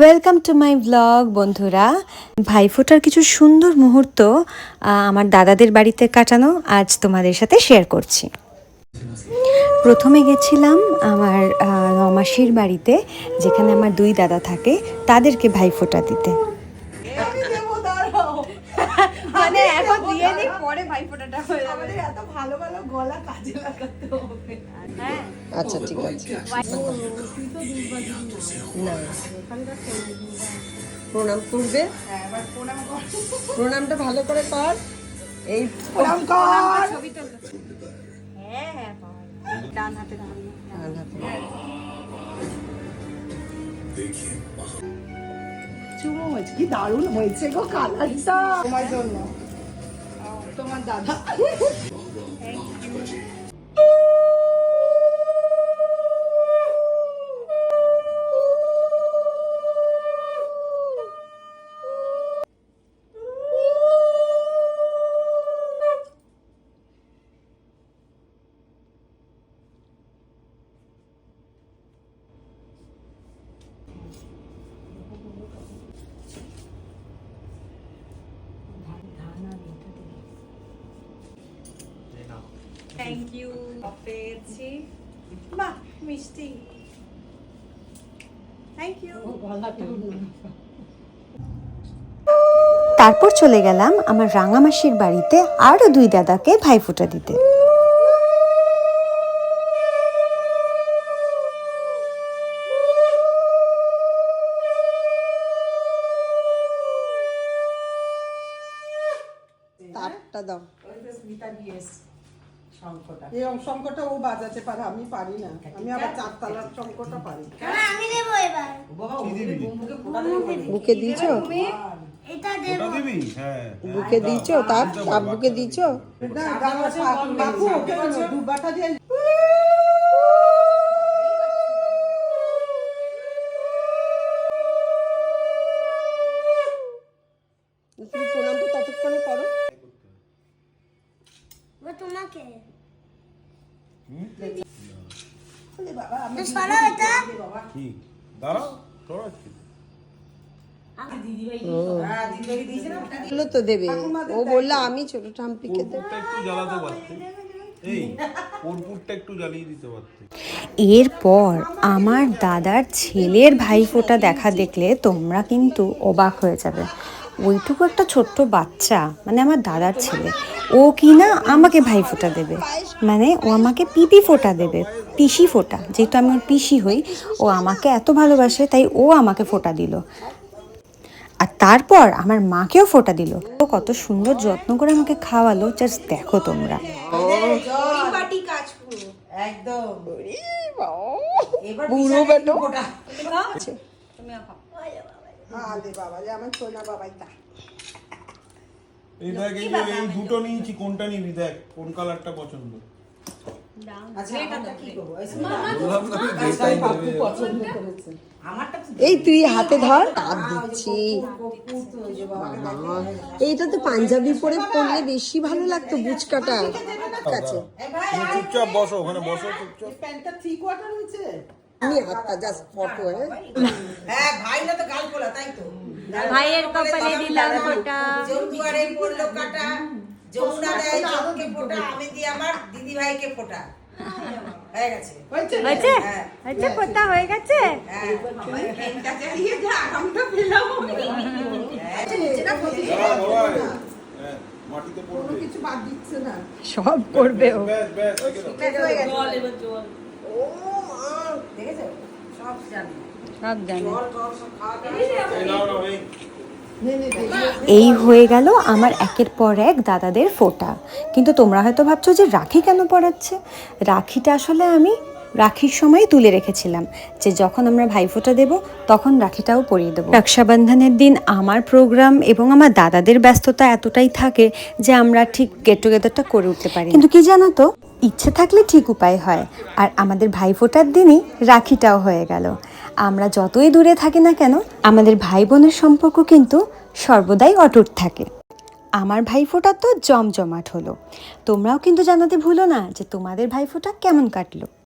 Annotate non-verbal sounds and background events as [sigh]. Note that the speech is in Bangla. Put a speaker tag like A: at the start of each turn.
A: ওয়েলকাম টু মাই ব্লগ বন্ধুরা। ভাইফোঁটার কিছু সুন্দর মুহূর্ত আমার দাদাদের বাড়িতে কাটানো আজ তোমাদের সাথে শেয়ার করছি। প্রথমে গেছিলাম আমার নমাসির বাড়িতে, যেখানে আমার দুই দাদা থাকে, তাদেরকে ভাইফোঁটা দিতে।
B: মানে এখন দিয়ে নি পরে ভাইফোঁটাটা হয়ে যাবে।
C: আমাদের এত ভালো ভালো গলা কাজে লাগাতে হবে।
B: হ্যাঁ।
D: আচ্ছা ঠিক আছে। না। প্রণাম করবে? প্রণামটা ভালো করে কর। এই
C: প্রণাম কর।
B: ছবি হ্যাঁ হ্যাঁ। ডান হাতে ডান
D: ডান হাতে।
C: চুমো হয়েছে। কি দারুণ হয়েছে গো কালারটা। তোমার জন্য। তোমার দাদা। [laughs]
B: থ্যাংক ইউ পেয়েছি। বাহ মিষ্টি। থ্যাংক ইউ
A: তারপর চলে গেলাম আমার রাঙামাসির বাড়িতে আরও দুই দাদাকে ভাইফোঁটা দিতে।
D: দাও।
C: এই ও বাজাতে পারে আমি পারি না। আমি আবার চারতলার শঙ্কটা পারি।
D: বুকে দিয়েছ?
E: এটা দিবি। হ্যাঁ।
D: বুকে দিয়েছ? তার তার বুকে দিয়েছ?
C: না গামছা বাবু ওকে দুবাটা দিয়ে
D: তুমি প্রণামটা ততক্ষণে করো।
E: তোমাকে। তো দাঁড়াও সরাচ্ছি
D: বলল তো দেবে। ও বলল আমি ছোট ঠাম্পিকে দেবো।
E: পুরপুরটা একটু জ্বালাতে পারতে? এই পুরপুরটা একটু জ্বালিয়ে দিতে পারতে?
A: এরপর আমার দাদার ছেলের ভাইফোঁটা দেখা দেখলে তোমরা কিন্তু অবাক হয়ে যাবে। ওইটুকু একটা ছোট্ট বাচ্চা মানে আমার দাদার ছেলে। ও কি না আমাকে ভাইফোঁটা দেবে। মানে ও আমাকে পিপি ফোঁটা দেবে পিসি ফোঁটা। যেহেতু আমি ওর পিসি হই ও আমাকে এত ভালোবাসে তাই ও আমাকে ফোঁটা দিল। আর তারপর আমার মাকেও ফোঁটা দিল। ও কত সুন্দর যত্ন করে আমাকে খাওয়ালো জাস্ট দেখো তোমরা।
C: একদম
D: বুড়ো বেটো
C: আলে বাবা যে আমার সোনা বাবাই তা।
E: এই দেখ এই যে এই দুটো নিয়েছি কোনটা নিবি দেখ কোন কালারটা পছন্দ?
C: আচ্ছা
D: এই তুই হাতে ধর। তার দিচ্ছি এইটা তো পাঞ্জাবি পরে পরলে বেশি ভালো লাগতো বুচকাটা। ঠিক আছে
E: চুপচাপ বসো ওখানে বসো চুপচাপ।
C: প্যান্টটা থ্রি কোয়ার্টার হয়েছে?
D: আমি হাতটা জাস্ট ফটো হ্যাঁ?
F: হ্যাঁ ভাই না তো গাল খোলা তাই তো।
B: ভাইয়ের কপালে দিলাম ফোঁটা
F: জমদুয়ারে পড়ল কাটা যমুনা দেয় চোখকে ফোটা আমি দিই আমার দিদি ভাইকে ফোটা। হয়ে গেছে।
C: হয়েছে?
B: হয়েছে। ফোঁটা হয়ে
A: সব করবে ও।
F: দেখেছ?
A: এই হয়ে গেল আমার একের পর এক দাদাদের ফোঁটা। কিন্তু তোমরা হয়তো ভাবছ যে রাখি কেন পড়াচ্ছে? রাখিটা আসলে আমি রাখির সময় তুলে রেখেছিলাম যে যখন আমরা ভাইফোঁটা দেব তখন রাখিটাও পরিয়ে দেবো। রক্ষাবন্ধনের দিন আমার প্রোগ্রাম এবং আমার দাদাদের ব্যস্ততা এতটাই থাকে যে আমরা ঠিক গেট টুগেদারটা করে উঠতে পারি কিন্তু কি জানো তো? ইচ্ছে থাকলে ঠিক উপায় হয়। আর আমাদের ভাইফোঁটার দিনই রাখিটাও হয়ে গেল। আমরা যতই দূরে থাকি না কেন, আমাদের ভাই বোনের সম্পর্ক কিন্তু সর্বদাই অটুট থাকে। আমার ভাইফোঁটা তো জমজমাট হলো। তোমরাও কিন্তু জানাতে ভুলো না যে তোমাদের ভাইফোঁটা কেমন কাটলো।